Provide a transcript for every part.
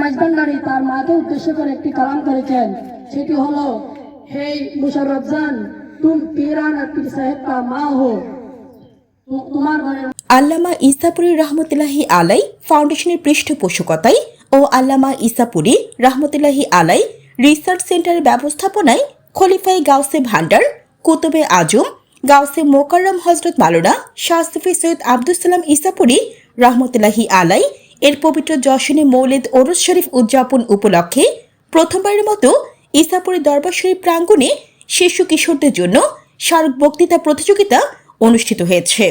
মাইজবান্ডারি তার মাকে উদ্দেশ্য করে একটি কালাম করেছেন। সেটি হলো, হে মুশারফ জান, তুম পীরানা পীর সাহেব কা মা হো। তোমার ঘরে আল্লামা ইসাপুরি রহমতুল্লাহি আলাই ফাউন্ডেশনের পৃষ্ঠপোষকতায় ও আল্লামা ইসাপুরি রহমতুল্লাহি আলাই রিসার্চ সেন্টারের ব্যবস্থাপনায় খলিফাই গাউসে ভান্ডার, কুতুবে আজম, গাউসে মোকাররম হজরত মালোনা শাহ সৈয়দ আব্দুল সালাম ইসাপুরি রহমতুল্লাহি আলাই এর পবিত্র যশনে মৌলিদ ওরস শরীফ উদযাপন উপলক্ষে প্রথমবারের মতো ইসাপুরি দরবার শরীফ প্রাঙ্গণে শিশু কিশোরদের জন্য স্মারক বক্তৃতা প্রতিযোগিতা অনুষ্ঠিত হয়েছে।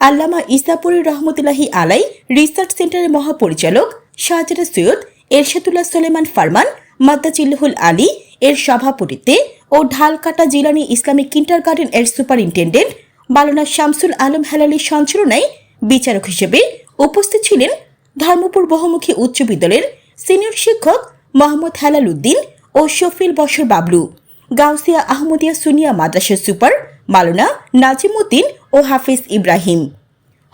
আল্লামা ইসাপুরি রহমতুল্লাহি আলাই রিসার্চ সেন্টারের মহাপরিচালক শাহজাদা সৈয়দ এরশাদুল্লাহ সোলেমান ফারমান মাদ্দাজিল্লুহুল আলী এর সভাপতিত্বে ও Dhalkata Jilani Islamic kindergarten এর সুপারিনটেন্ডেন্ট বালনা শামসুল আলম হেলালির সঞ্চালনায় বিচারক হিসেবে উপস্থিত ছিলেন ধর্মপুর বহুমুখী উচ্চ বিদ্যালয়ের সিনিয়র শিক্ষক মোহাম্মদ হেলাল উদ্দিন ও শফিল বশর বাবলু, গাউসিয়া আহমদিয়া সুনিয়া মাদ্রাসার সুপার মালনা নাজিম উদ্দিন ও হাফিজ ইব্রাহিম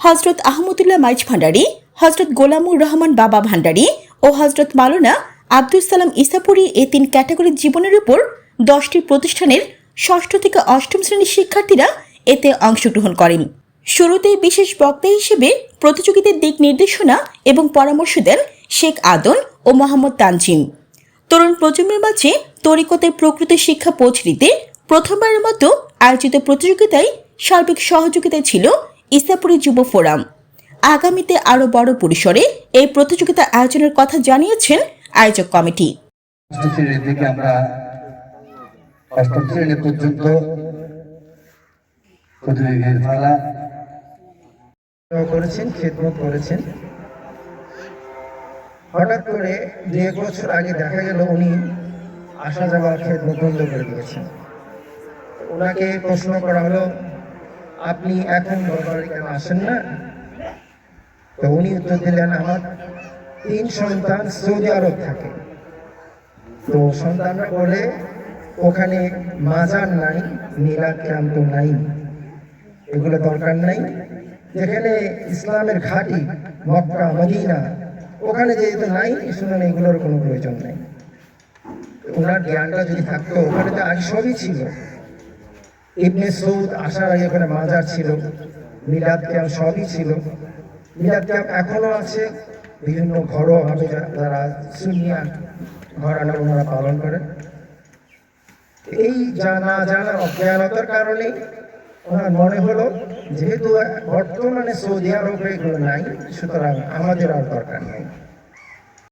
হজরত আহমদুল্লাহ মাইজ ভান্ডারী হজরত গোলামুর রহমান বাবা ভান্ডারী ও হজরত মালনা আব্দুল সালাম ইসাপুরি এ তিন ক্যাটাগরির জীবনের উপর দশটি প্রতিষ্ঠানের ষষ্ঠ থেকে অষ্টম শ্রেণির শিক্ষার্থীরা এতে অংশগ্রহণ করেন। শুরুতেই বিশেষ বক্তা হিসেবে প্রতিযোগিতার দিক নির্দেশনা এবং পরামর্শ দেন শেখ আদন ও মোহাম্মদ তানজিম। তরুণ প্রজন্মের মাঝে তরিকতের প্রকৃত শিক্ষা পৌঁছে দিতে প্রথমবারের মতো আয়োজিত প্রতিযোগিতায় সার্বিক সহযোগিতায় ছিল ইসাপুরি যুব ফোরাম। আগামীতে আরও বড় পরিসরে এই প্রতিযোগিতা আয়োজনের কথা জানিয়েছেন আয়োজক কমিটি। আমরা করেছেন, খেদমত করেছেন। হঠাৎ করে দু এক বছর আগে দেখা গেল উনি আসা যাওয়ার খেদমত বন্ধ করে দিয়েছেন। ওনাকে প্রশ্ন করা হলো, আপনি এখন দরবারে কেন আসেন না? তো উনি উত্তর দিলেন, আমার তিন সন্তান সৌদি আরব থাকে। তো সন্তানরা বলে, ওখানে মাজার নাই ক্যাম্প নাই। এগুলো দরকার নাই। যেখানে ইসলামের ঘাঁটি, মক্কা, মদিনা, ওখানে যেহেতু নাই, শুনুন, এগুলোর কোনো প্রয়োজন নাই। ওনার জ্ঞানটা যদি থাকতো, ওখানে তো আগে সবই ছিল। ইবনে সৌদ আসার আগে ওখানে মাজার ছিল, মিলাদ ক্যাম্প সবই ছিল। মিলাদ ক্যাম্প এখনও আছে। বিভিন্ন ঘরোয়াভাবে যারা সুনিয়া ঘরানা ওনারা পালন করেন। এই জানা জানা অজ্ঞানতার কারণে ওনার মনে হলো যেহেতু বর্তমানে সৌদি আরবে এগুলো নাই সুতরাং আমাদের আর দরকার নেই।